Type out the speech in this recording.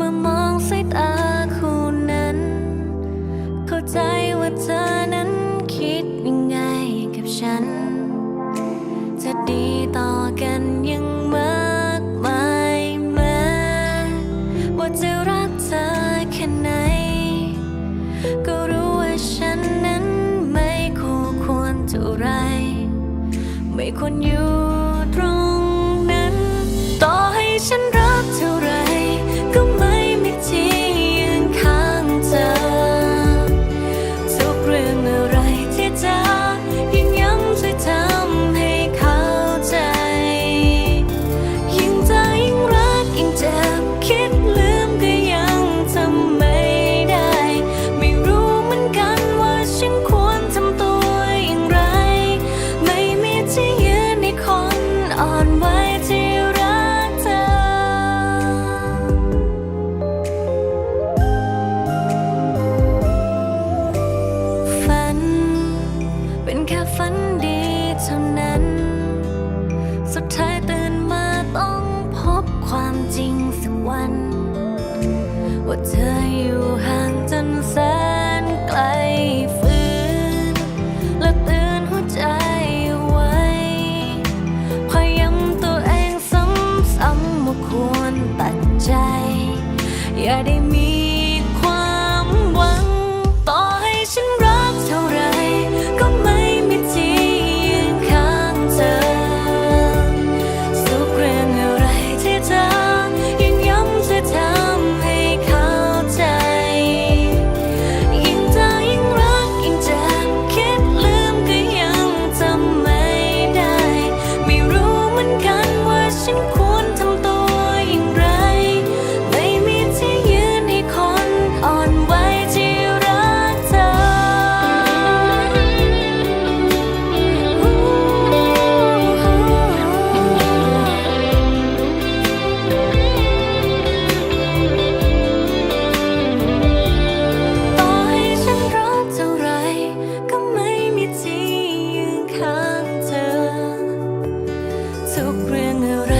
เมื่อมองสายตาคู่นั้น เข้าใจว่าเธอนั้นคิดยังไงกับฉัน จะดีต่อกันยังมากมายแม้ว่าจะรักเธอแค่ไหน ก็รู้ว่าฉันนั้นไม่คู่ควรเท่าไร ไม่ควรอยู่ อ่อนไหวที่รักเธอ ฝัน เป็นแค่ฝันดีเท่านั้น สุดท้ายตื่นมาต้องพบความจริงสักวัน ว่าเธออยู่ห่างจนแสน ว่าควรตัดใจ อย่าได้มี เรื่องอะไร